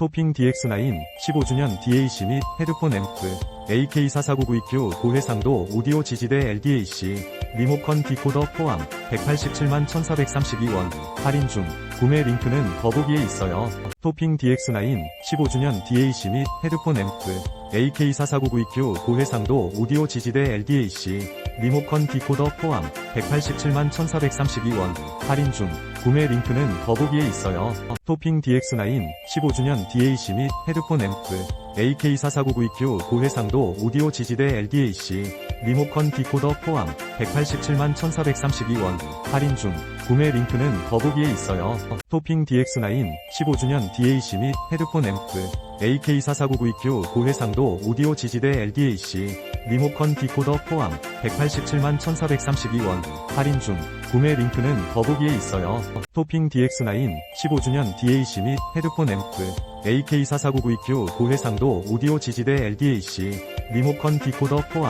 토핑 DX9 15주년 DAC 및 헤드폰 앰프 AK4499EQ 고해상도 오디오 지지대 LDAC 리모컨 디코더 포함 187만 1432원 할인 중 구매 링크는 더보기에 있어요. 토핑 DX9 15주년 DAC 및 헤드폰 앰프 AK4499EQ 고해상도 오디오 지지대 LDAC 리모컨 디코더 포함 187만 1432원 할인 중 구매 링크는 더보기에 있어요. 토핑 DX9 15주년 DAC 및 헤드폰 앰프 AK4499EQ 고해상도 오디오 지지대 LDAC 리모컨 디코더 포함 187만 1432원 할인 중 구매 링크는 더보기에 있어요. 토핑 DX9 15주년 DAC 및 헤드폰 앰프 AK4499EQ 고해상도 오디오 지지대 LDAC 리모컨 디코더 포함 187만 1432원 할인 중 구매 링크는 더보기에 있어요. 토핑 DX9 15주년 DAC 및 헤드폰 앰프 AK4499EQ 고해상도 오디오 지지대 LDAC 리모컨 디코더 포함